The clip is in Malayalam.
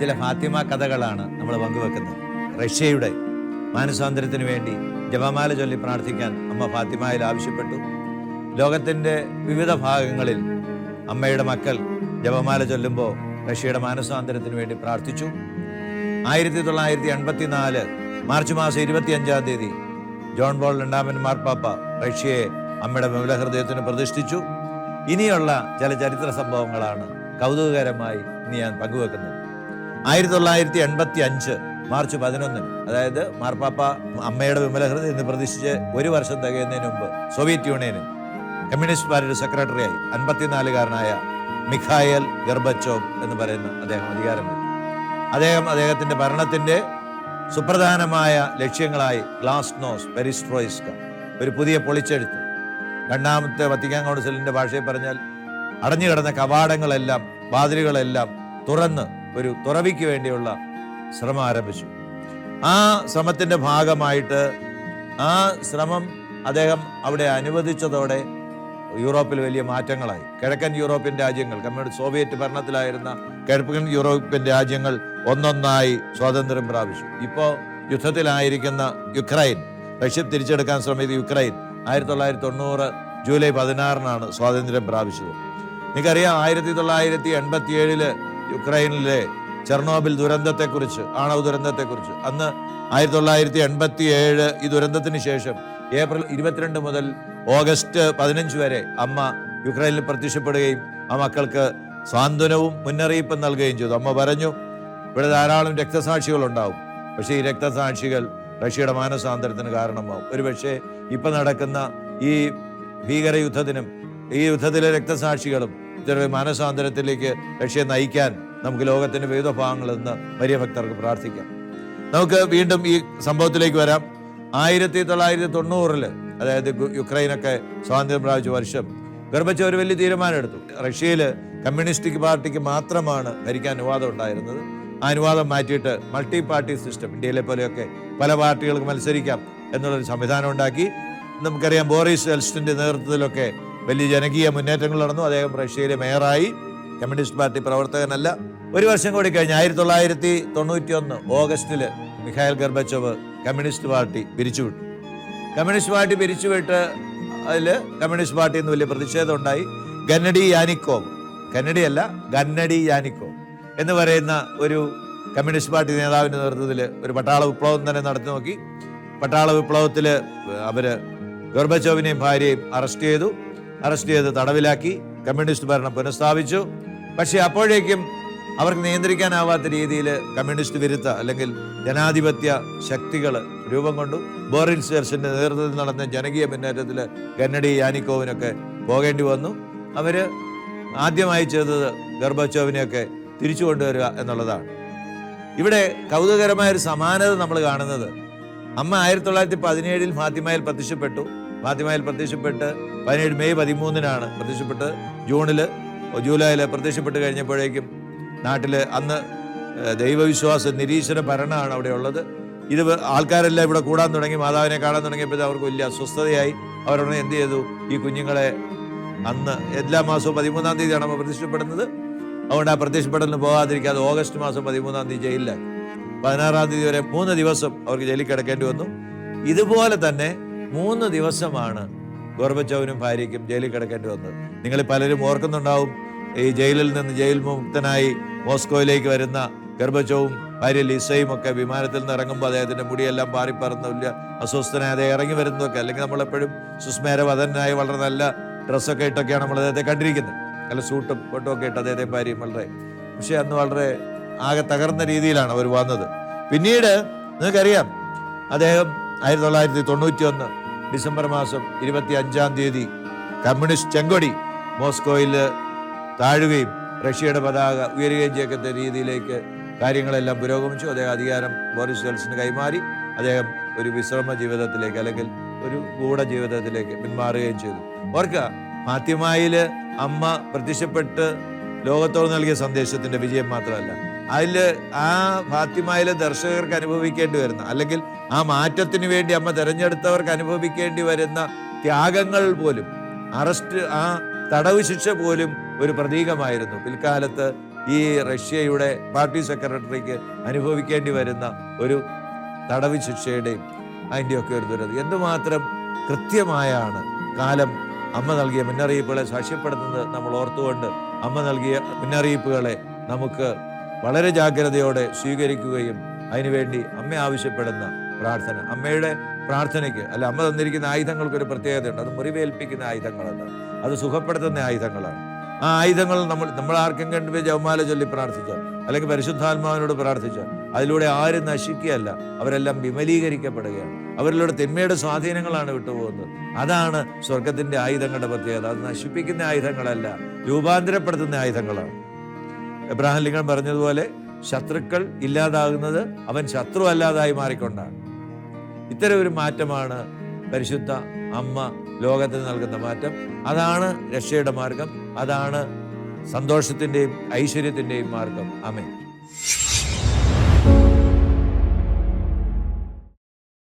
ചില ഫാത്തിമ കഥകളാണ് നമ്മൾ പങ്കുവെക്കുന്നത്. റഷ്യയുടെ മാനസാന്തരത്തിന് വേണ്ടി ജപമാല ചൊല്ലി പ്രാർത്ഥിക്കാൻ അമ്മ ഫാത്തിമയിൽ ആവശ്യപ്പെട്ടു. ലോകത്തിന്റെ വിവിധ ഭാഗങ്ങളിൽ അമ്മയുടെ മക്കൾ ജപമാല ചൊല്ലുമ്പോൾ റഷ്യയുടെ മാനസാന്തരത്തിന് വേണ്ടി പ്രാർത്ഥിച്ചു. ആയിരത്തി തൊള്ളായിരത്തി എൺപത്തി നാല് മാർച്ച് മാസം ഇരുപത്തി അഞ്ചാം തീയതി ജോൺ ബോൾ രണ്ടാമൻ മാർപ്പാപ്പ റഷ്യയെ അമ്മയുടെ വിമല ഹൃദയത്തിന് പ്രതിഷ്ഠിച്ചു. ഇനിയുള്ള ചില ചരിത്ര സംഭവങ്ങളാണ് കൗതുകകരമായി ഇനി ഞാൻ പങ്കുവെക്കുന്നത്. ആയിരത്തി തൊള്ളായിരത്തി എൺപത്തി അഞ്ച് മാർച്ച് പതിനൊന്നിന് അതായത് മാർപ്പാപ്പ അമ്മയുടെ വിമലഹൃദയം എന്ന് പ്രതിഷ്ഠിച്ച് ഒരു വർഷം തികയുന്നതിന് മുമ്പ് സോവിയറ്റ് യൂണിയനിൽ കമ്മ്യൂണിസ്റ്റ് പാർട്ടിയുടെ സെക്രട്ടറിയായി അൻപത്തിനാലുകാരനായ മിഖായൽ ഗർബച്ചോവ് എന്ന് പറയുന്ന അദ്ദേഹം അധികാരം അദ്ദേഹം അദ്ദേഹത്തിന്റെ ഭരണത്തിന്റെ സുപ്രധാനമായ ലക്ഷ്യങ്ങളായി ഗ്ലാസ് നോസ് പെരിസ്ട്രോയിസ്ക ഒരു പുതിയ പൊളിച്ചെഴുത്ത് രണ്ടാമത്തെ വത്തിക്കാൻ കൗൺസിലിന്റെ ഭാഷയിൽ പറഞ്ഞാൽ അടഞ്ഞുകിടന്ന കവാടങ്ങളെല്ലാം വാതിലുകളെല്ലാം തുറന്ന് ഒരു തുറവിക്ക് വേണ്ടിയുള്ള ശ്രമം ആരംഭിച്ചു. ആ ശ്രമത്തിന്റെ ഭാഗമായിട്ട് ആ ശ്രമം അദ്ദേഹം അവിടെ അനുവദിച്ചതോടെ യൂറോപ്പിൽ വലിയ മാറ്റങ്ങളായി. കിഴക്കൻ യൂറോപ്യൻ രാജ്യങ്ങൾ കമ്മ്യൂണിസ്റ്റ് സോവിയറ്റ് ഭരണത്തിലായിരുന്ന കിഴക്കൻ യൂറോപ്യൻ രാജ്യങ്ങൾ ഒന്നൊന്നായി സ്വാതന്ത്ര്യം പ്രാപിച്ചു. ഇപ്പോൾ യുദ്ധത്തിലായിരിക്കുന്ന യുക്രൈൻ റഷ്യ തിരിച്ചെടുക്കാൻ ശ്രമിച്ച യുക്രൈൻ ആയിരത്തി തൊള്ളായിരത്തി തൊണ്ണൂറ് ജൂലൈ പതിനാറിനാണ് സ്വാതന്ത്ര്യം പ്രാപിച്ചത്. നിങ്ങൾക്കറിയാം ആയിരത്തി തൊള്ളായിരത്തി എൺപത്തി ഏഴിൽ യുക്രൈനിലെ ചെർണോബിൽ ദുരന്തത്തെക്കുറിച്ച് ആണവ ദുരന്തത്തെക്കുറിച്ച്. അന്ന് ആയിരത്തി തൊള്ളായിരത്തി എൺപത്തി ഏഴ് ഈ ദുരന്തത്തിന് ശേഷം ഏപ്രിൽ ഇരുപത്തിരണ്ട് മുതൽ ഓഗസ്റ്റ് പതിനഞ്ച് വരെ അമ്മ യുക്രൈനിൽ പ്രത്യക്ഷപ്പെടുകയും ആ മക്കൾക്ക് സാന്ത്വനവും മുന്നറിയിപ്പും നൽകുകയും ചെയ്തു. അമ്മ പറഞ്ഞു ഇവിടെ ധാരാളം രക്തസാക്ഷികൾ ഉണ്ടാവും പക്ഷേ ഈ രക്തസാക്ഷികൾ റഷ്യയുടെ മാനസാന്തരത്തിന് കാരണമാവും. ഒരുപക്ഷെ ഇപ്പം നടക്കുന്ന ഈ ഭീകര യുദ്ധത്തിനും ഈ യുദ്ധത്തിലെ രക്തസാക്ഷികളും ഇത്തരം മാനസാന്തരത്തിലേക്ക് റഷ്യയെ നയിക്കാൻ നമുക്ക് ലോകത്തിന്റെ വിവിധ ഭാഗങ്ങളിൽ നിന്ന് വലിയ ഭക്തർക്ക് പ്രാർത്ഥിക്കാം. നമുക്ക് വീണ്ടും ഈ സംഭവത്തിലേക്ക് വരാം. ആയിരത്തി തൊള്ളായിരത്തി തൊണ്ണൂറിൽ അതായത് യുക്രൈനൊക്കെ സ്വാതന്ത്ര്യം പ്രാപിച്ച വർഷം ഗർഭച്ച ഒരു വലിയ തീരുമാനമെടുത്തു. റഷ്യയിൽ കമ്മ്യൂണിസ്റ്റ് പാർട്ടിക്ക് മാത്രമാണ് ഭരിക്കാൻ അനുവാദം ഉണ്ടായിരുന്നത്. ആ അനുവാദം മാറ്റിയിട്ട് മൾട്ടി പാർട്ടി സിസ്റ്റം ഇന്ത്യയിലെ പോലെയൊക്കെ പല പാർട്ടികൾക്ക് മത്സരിക്കാം എന്നുള്ളൊരു സംവിധാനം ഉണ്ടാക്കി. നമുക്കറിയാം ബോറിസ് എൽസ്റ്റിന്റെ നേതൃത്വത്തിലൊക്കെ വലിയ ജനകീയ മുന്നേറ്റങ്ങൾ നടന്നു. അദ്ദേഹം റഷ്യയിലെ മേയറായി. കമ്മ്യൂണിസ്റ്റ് പാർട്ടി പ്രവർത്തകനല്ല. ഒരു വർഷം കൂടി കഴിഞ്ഞ് ആയിരത്തി തൊള്ളായിരത്തി തൊണ്ണൂറ്റി ഒന്ന് ഓഗസ്റ്റിൽ മിഖായൽ ഗർബച്ചോവ് കമ്മ്യൂണിസ്റ്റ് പാർട്ടി പിരിച്ചുവിട്ടു. കമ്മ്യൂണിസ്റ്റ് പാർട്ടി പിരിച്ചുവിട്ട് അതിൽ കമ്മ്യൂണിസ്റ്റ് പാർട്ടി എന്ന് വലിയ പ്രതിഷേധം ഉണ്ടായി. ഗന്നഡി യാനിക്കോവ്. ഗന്നഡി അല്ല ഗന്നഡി യാനിക്കോവ് എന്ന് പറയുന്ന ഒരു കമ്മ്യൂണിസ്റ്റ് പാർട്ടി നേതാവിന്റെ നേതൃത്വത്തിൽ ഒരു പട്ടാള വിപ്ലവം തന്നെ നടത്തി നോക്കി. പട്ടാള വിപ്ലവത്തിൽ അവർ ഗർബച്ചോവിനെയും ഭാര്യയും അറസ്റ്റ് ചെയ്തു. അറസ്റ്റ് ചെയ്ത് തടവിലാക്കി കമ്മ്യൂണിസ്റ്റ് ഭരണം പുനഃസ്ഥാപിച്ചു. പക്ഷേ അപ്പോഴേക്കും അവർക്ക് നിയന്ത്രിക്കാനാവാത്ത രീതിയിൽ കമ്മ്യൂണിസ്റ്റ് വിരുദ്ധ അല്ലെങ്കിൽ ജനാധിപത്യ ശക്തികൾ രൂപം കൊണ്ടു ബോറിൻ സേർസിന്റെ നേതൃത്വത്തിൽ നടന്ന ജനകീയ മുന്നേറ്റത്തിൽ കന്നഡി യാനിക്കോവിനൊക്കെ പോകേണ്ടി വന്നു. അവർ ആദ്യമായി ചെയ്തത് ഗർഭച്ചോവിനെയൊക്കെ തിരിച്ചു കൊണ്ടുവരിക എന്നുള്ളതാണ്. ഇവിടെ കൗതുകരമായ ഒരു സമാനത നമ്മൾ കാണുന്നത്. അമ്മ ആയിരത്തി തൊള്ളായിരത്തി പതിനേഴിൽ ഫാത്തിമയിൽ പ്രത്യക്ഷപ്പെട്ടു. ഫാത്തിമയിൽ പ്രത്യക്ഷപ്പെട്ട് പതിനേഴ് മെയ് പതിമൂന്നിനാണ് പ്രത്യക്ഷപ്പെട്ട് ജൂണിൽ ജൂലൈയിൽ പ്രത്യക്ഷപ്പെട്ട് കഴിഞ്ഞപ്പോഴേക്കും നാട്ടിൽ അന്ന് ദൈവവിശ്വാസ നിരീശ്വര ഭരണമാണ് അവിടെ ഉള്ളത്. ഇത് ആൾക്കാരെല്ലാം ഇവിടെ കൂടാൻ തുടങ്ങി മാതാവിനെ കാണാൻ തുടങ്ങിയപ്പോൾ അവർക്ക് വലിയ അസ്വസ്ഥതയായി. അവരോട് എന്ത് ചെയ്തു? ഈ കുഞ്ഞുങ്ങളെ അന്ന് എല്ലാ മാസവും പതിമൂന്നാം തീയതിയാണ് നമ്മൾ പ്രത്യക്ഷപ്പെടുന്നത്. അതുകൊണ്ട് ആ പ്രത്യക്ഷപ്പെടലിന് പോകാതിരിക്കാതെ ഓഗസ്റ്റ് മാസം പതിമൂന്നാം തീയതി ജയിലിലാക്കി. പതിനാറാം തീയതി വരെ മൂന്ന് ദിവസം അവർക്ക് ജയിലിൽ കിടക്കേണ്ടി വന്നു. ഇതുപോലെ തന്നെ മൂന്ന് ദിവസമാണ് ഗോർബച്ചോവിനും ഭാര്യയ്ക്കും ജയിലിൽ കിടക്കേണ്ടി വന്നത്. നിങ്ങൾ പലരും ഓർക്കുന്നുണ്ടാവും ഈ ജയിലിൽ നിന്ന് ജയിൽ മുക്തനായി മോസ്കോയിലേക്ക് വരുന്ന ഗർഭച്ചവും ഭാര്യ ലിസയും ഒക്കെ വിമാനത്തിൽ നിന്ന് ഇറങ്ങുമ്പോൾ അദ്ദേഹത്തിന്റെ മുടിയെല്ലാം പാറിപ്പറന്ന് വലിയ അസ്വസ്ഥനായി അദ്ദേഹം ഇറങ്ങി വരുന്നതൊക്കെ അല്ലെങ്കിൽ നമ്മളെപ്പോഴും സുസ്മേരവധനായി വളരെ നല്ല ഡ്രസ്സൊക്കെ ഇട്ടൊക്കെയാണ് നമ്മൾ അദ്ദേഹത്തെ കണ്ടിരിക്കുന്നത്. നല്ല സൂട്ടും കോട്ടും ഒക്കെ ഇട്ട് അദ്ദേഹത്തെ ഭാര്യയും വളരെ പക്ഷെ അന്ന് വളരെ ആകെ തകർന്ന രീതിയിലാണ് അവർ വന്നത്. പിന്നീട് നിങ്ങൾക്കറിയാം അദ്ദേഹം ആയിരത്തി തൊള്ളായിരത്തി തൊണ്ണൂറ്റി ഒന്ന് ഡിസംബർ മാസം ഇരുപത്തി അഞ്ചാം തീയതി കമ്മ്യൂണിസ്റ്റ് ചെങ്കൊടി മോസ്കോയിൽ താഴുകയും റഷ്യയുടെ പതാക ഉയരുകയും ചെയ്യത്തക്ക രീതിയിലേക്ക് കാര്യങ്ങളെല്ലാം പുരോഗമിച്ചു. അദ്ദേഹം അധികാരം ബോറിസ് ജോൺസന് കൈമാറി. അദ്ദേഹം ഒരു വിശ്രമ ജീവിതത്തിലേക്ക് അല്ലെങ്കിൽ ഒരു ഗൂഢ ജീവിതത്തിലേക്ക് പിന്മാറുകയും ചെയ്തു. ഓർക്കുക മാധ്യമായിൽ അമ്മ പ്രത്യക്ഷപ്പെട്ട് ലോകത്തോട് നൽകിയ സന്ദേശത്തിന്റെ വിജയം മാത്രമല്ല. അതിൽ ആ ഫാത്തിമായിലെ ദർശകർക്ക് അനുഭവിക്കേണ്ടി വരുന്ന അല്ലെങ്കിൽ ആ മാറ്റത്തിന് വേണ്ടി അമ്മ തിരഞ്ഞെടുത്തവർക്ക് അനുഭവിക്കേണ്ടി വരുന്ന ത്യാഗങ്ങൾ പോലും അറസ്റ്റ് ആ തടവ് ശിക്ഷ പോലും ഒരു പ്രതീകമായിരുന്നു. പിൽക്കാലത്ത് ഈ റഷ്യയുടെ പാർട്ടി സെക്രട്ടറിക്ക് അനുഭവിക്കേണ്ടി വരുന്ന ഒരു തടവ് ശിക്ഷയുടെയും അതിന്റെയൊക്കെ ഒരു ദുരത്. എന്തുമാത്രം കൃത്യമായാണ് കാലം അമ്മ നൽകിയ മുന്നറിയിപ്പുകളെ സാക്ഷ്യപ്പെടുത്തുന്നത് നമ്മൾ ഓർത്തുകൊണ്ട് അമ്മ നൽകിയ മുന്നറിയിപ്പുകളെ നമുക്ക് വളരെ ജാഗ്രതയോടെ സ്വീകരിക്കുകയും അതിനുവേണ്ടി അമ്മ ആവശ്യപ്പെടുന്ന പ്രാർത്ഥന. അമ്മയുടെ പ്രാർത്ഥനയ്ക്ക് അല്ല അമ്മ തന്നിരിക്കുന്ന ആയുധങ്ങൾക്കൊരു പ്രത്യേകതയുണ്ട്. അത് മുറിവേൽപ്പിക്കുന്ന ആയുധങ്ങളല്ല. അത് സുഖപ്പെടുത്തുന്ന ആയുധങ്ങളാണ്. ആ ആയുധങ്ങൾ നമ്മൾ നമ്മൾ ആർക്കും കണ്ടു ജവമാല ചൊല്ലി പ്രാർത്ഥിച്ചാൽ അല്ലെങ്കിൽ പരിശുദ്ധാത്മാവിനോട് പ്രാർത്ഥിച്ചാൽ അതിലൂടെ ആരും നശിക്കുകയല്ല അവരെല്ലാം വിമലീകരിക്കപ്പെടുകയാണ്. അവരിലൂടെ തിന്മയുടെ സ്വാധീനങ്ങളാണ് വിട്ടുപോകുന്നത്. അതാണ് സ്വർഗത്തിന്റെ ആയുധങ്ങളുടെ പ്രത്യേകത. അത് നശിപ്പിക്കുന്ന ആയുധങ്ങളല്ല രൂപാന്തരപ്പെടുത്തുന്ന ആയുധങ്ങളാണ്. എബ്രാഹിം ലിംഗൻ പറഞ്ഞതുപോലെ ശത്രുക്കൾ ഇല്ലാതാകുന്നത് അവൻ ശത്രു അല്ലാതായി മാറിക്കൊണ്ടാണ്. ഇത്തരം ഒരു മാറ്റമാണ് പരിശുദ്ധ അമ്മ ലോകത്തിന് നൽകുന്ന മാറ്റം. അതാണ് രക്ഷയുടെ മാർഗം. അതാണ് സന്തോഷത്തിന്റെയും ഐശ്വര്യത്തിന്റെയും മാർഗം. അമേ